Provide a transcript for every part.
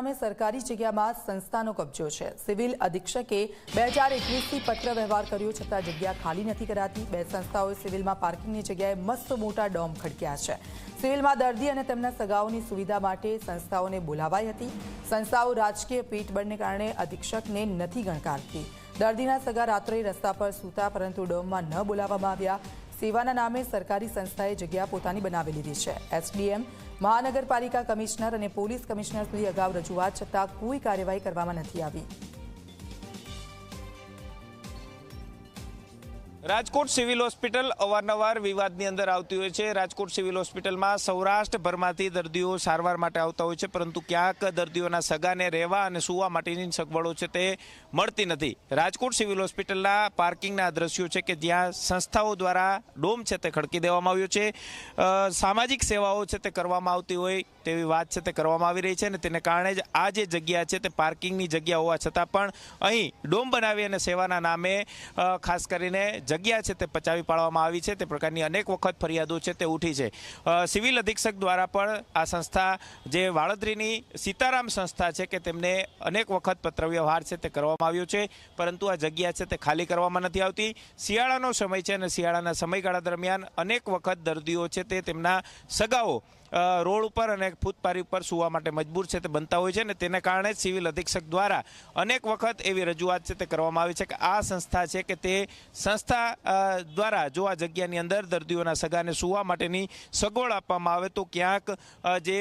નામે સરકારી જગ્યામાં સંસ્થાનો કબજો છે. સિવિલ અધિક્ષકે બે હજાર એકવીસથી પત્ર વ્યવહાર કર્યો છતાં જગ્યા ખાલી નથી કરાતી. બે સંસ્થાઓએ સિવિલમાં પાર્કિંગની જગ્યાએ મસ્ત મોટા ડોમ ખડક્યા છે. સિવિલમાં દર્દી અને તેમના સગાઓની સુવિધા માટે સંસ્થાઓને બોલાવાઈ હતી. સંસ્થાઓ રાજકીય પીઠબળને કારણે અધિક્ષકને નથી ગણકારતી. દર્દીના સગા રાત્રે રસ્તા પર સૂતા પરંતુ ડોમમાં ન બોલાવવામાં આવ્યા. સેવાના નામે સરકારી સંસ્થાએ જગ્યા પોતાની બનાવી લીધી છે. એસડીએમ, મહાનગરપાલિકા કમિશનર અને પોલીસ કમિશનર સુધી અગાઉ રજૂઆત છતાં કોઈ કાર્યવાહી કરવામાં નથી આવી. રાજકોટ સિવિલ હોસ્પિટલ અવારનવાર વિવાદની અંદર આવતી હોય છે. રાજકોટ સિવિલ હોસ્પિટલમાં સૌરાષ્ટ્રભરમાંથી દર્દીઓ સારવાર માટે આવતા હોય છે, પરંતુ ક્યાંક દર્દીઓના સગાને રહેવા અને સૂવા માટેની સગવડો છે તે મળતી નથી. રાજકોટ સિવિલ હોસ્પિટલના પાર્કિંગના દ્રશ્યો છે કે જ્યાં સંસ્થાઓ દ્વારા ડોમ છે તે ખડકી દેવામાં આવ્યો છે. સામાજિક સેવાઓ છે તે કરવામાં આવતી હોય તેવી વાત છે તે કરવામાં આવી રહી છે અને તેને કારણે જ આ જે જગ્યા છે તે પાર્કિંગની જગ્યા હોવા છતાં પણ અહીં ડોમ બનાવી અને સેવાના નામે ખાસ કરીને જગ્યા છે તે પચાવી પાડવામાં આવી છે. તે પ્રકારની અનેક વખત ફરિયાદો છે તે ઉઠી છે. સિવિલ અધિક્ષક દ્વારા પણ આ સંસ્થા જે વાળદરીની સીતારામ સંસ્થા છે કે તેમને અનેક વખત પત્રવ્યવહાર છે તે કરવામાં આવ્યો છે. પરંતુ આ જગ્યા છે તે ખાલી કરવામાં નથી આવતી. શિયાળાનો સમય છે અને શિયાળાના સમયગાળા દરમિયાન અનેક વખત દર્દીઓ છે તે તેમના સગાઓ રોડ ઉપર અને ફૂટપારી ઉપર સુવા માટે મજબૂર છે તે બનતા હોય છે અને તેને કારણે સિવિલ અધિક્ષક દ્વારા અનેક વખત એવી રજૂઆત છે તે કરવામાં આવી છે કે આ સંસ્થા છે કે તે સંસ્થા દ્વારા જો આ જગ્યાની અંદર દર્દીઓના સગાને સુવા માટેની સગવડ આપવામાં આવે તો ક્યાંક જે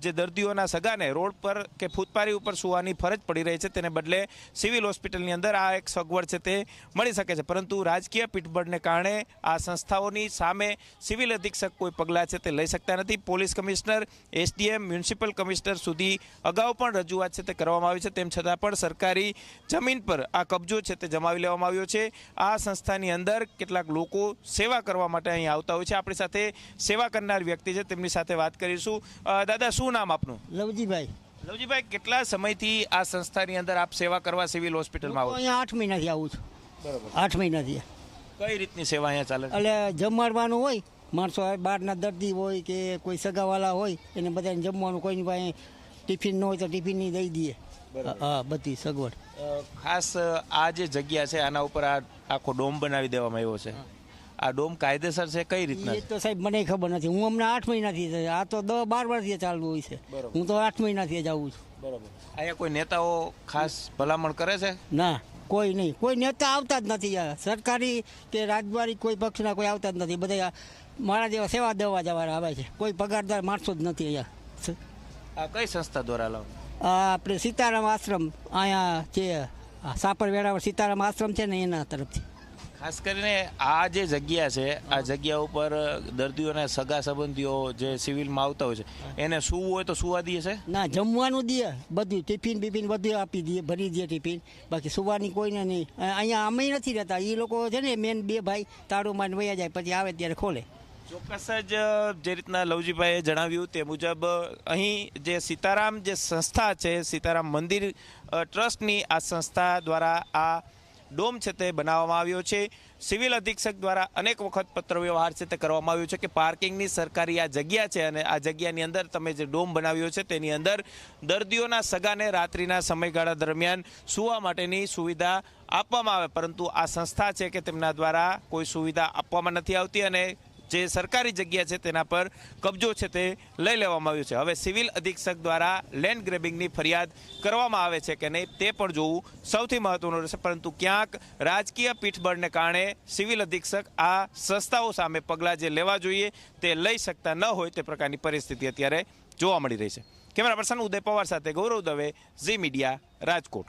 જે દર્દીઓના સગાને રોડ પર કે ફૂટપારી ઉપર સુવાની ફરજ પડી રહી છે તેને બદલે સિવિલ હોસ્પિટલની અંદર આ એક સગવડ છે તે મળી શકે છે. પરંતુ રાજકીય પીઠબળને કારણે આ સંસ્થાઓની સામે સિવિલ અધિક્ષક કોઈ પગલાં છે તે લઈ શકતા નથી. Police commissioner SDM municipal commissioner સુધી અગાઉ પણ રજૂઆત છે તે કરવામાં આવી છે. તેમ છતાં પણ સરકારી જમીન પર આ કબજો છે તે જમાવી લેવામાં આવ્યો છે. આ સંસ્થાની અંદર કેટલાક લોકો સેવા કરવા માટે અહીં આવતા હોય છે. આપણી સાથે સેવા કરનાર વ્યક્તિ છે. તેમની સાથે વાત કરીશું. દાદા શું નામ આપનું? લવજીભાઈ. લવજીભાઈ કેટલા સમયથી આ સંસ્થાની અંદર આપ સેવા કરવા સિવિલ હોસ્પિટલમાં આવો અહીંયા આઠ મહિનાથી આવું છું. બરાબર. આઠ મહિનાથી. કઈ રીતની સેવા અહીંયા ચાલે એટલે જમાડવાનું હોય માણસો બહારના દર્દી હોય કે કોઈ સગાવાલા હોય એને બધાને જમવાનું કોઈની પાસે ટિફિન ન હોય તો ટિફિનની દઈ દઈએ. હા બધી સગવડ. ખાસ આ જે જગ્યા છે આના ઉપર આ આખો ડોમ બનાવી દેવામાં આવ્યો છે. આ ડોમ કાયદેસર છે કઈ રીતના એ તો સાહેબ મને ખબર નથી. હું હમણાં આઠ મહિનાથી છે. આ તો દસ બાર વર્ષથી ચાલુ હોય છે. હું તો આઠ મહિનાથી જ આવું છું. બરોબર. અહીંયા કોઈ નેતાઓ ખાસ ભલામણ કરે છે? ના કોઈ નહીં. કોઈ નેતા આવતા જ નથી. સરકારી કે રાજદ્વારી કોઈ પક્ષના કોઈ આવતા જ નથી. બધા મારા જેવા સેવા દેવા જવા આવે છે. કોઈ પગારદાર માણસો જ નથી અહીંયા. આ કઈ સંસ્થા દ્વારા લાવો? આપણે સીતારામ આશ્રમ અહીંયા જે સાપર વેળાવળ સીતારામ આશ્રમ છે ને એના તરફથી. ખાસ કરીને આ જે જગ્યા છે આ જગ્યા ઉપર દર્દીઓના સગા સંબંધીઓ જે સિવિલમાં આવતા હોય છે એને સૂવું હોય તો સુવા દે છે? ના જમવાનું દે બધું ટિફિન બિફિન બધું આપી દઈએ ભરી દઈએ ટિફિન. બાકી સુવાની કોઈને નહીં. અહીંયા અમે નથી રહેતા. એ લોકો છે ને મેન બે ભાઈ તાળું મારીને વયા જાય પછી આવે ત્યારે ખોલે. ચોક્કસ જ, જે રીતના લવજીભાઈએ જણાવ્યું તે મુજબ, અહીં જે સીતારામ જે સંસ્થા છે, સીતારામ મંદિર ટ્રસ્ટની આ સંસ્થા દ્વારા આ ડોમ છે તે બનાવવામાં આવ્યો છે. સિવિલ અધિક્ષક દ્વારા અનેક વખત પત્ર વ્યવહાર છે તે કરવામાં આવ્યો છે કે પાર્કિંગની સરકારી આ જગ્યા છે અને આ જગ્યાની અંદર તમે જે ડોમ બનાવ્યો છે તેની અંદર દર્દીઓના સગાને રાત્રિના સમયગાળા દરમિયાન સુવા માટેની સુવિધા આપવામાં આવે. પરંતુ આ સંસ્થા છે કે તેમના દ્વારા કોઈ સુવિધા આપવામાં નથી આવતી અને જે સરકારી જગ્યા છે તેના પર કબજો છે તે લઈ લેવામાં આવ્યો છે. હવે સિવિલ અધિક્ષક દ્વારા લેન્ડ ગ્રેબિંગની ફરિયાદ કરવામાં આવે છે કે નહીં તે પણ જોવું સૌથી મહત્વનું રહેશે. પરંતુ ક્યાંક રાજકીય પીઠબળને કારણે સિવિલ અધિક્ષક આ સંસ્થાઓ સામે પગલાં જે લેવા જોઈએ તે લઈ શકતા ન હોય તે પ્રકારની પરિસ્થિતિ અત્યારે જોવા મળી રહી છે. કેમેરા પર્સન ઉદય પવાર સાથે ગૌરવ દવે ઝી મીડિયા રાજકોટ.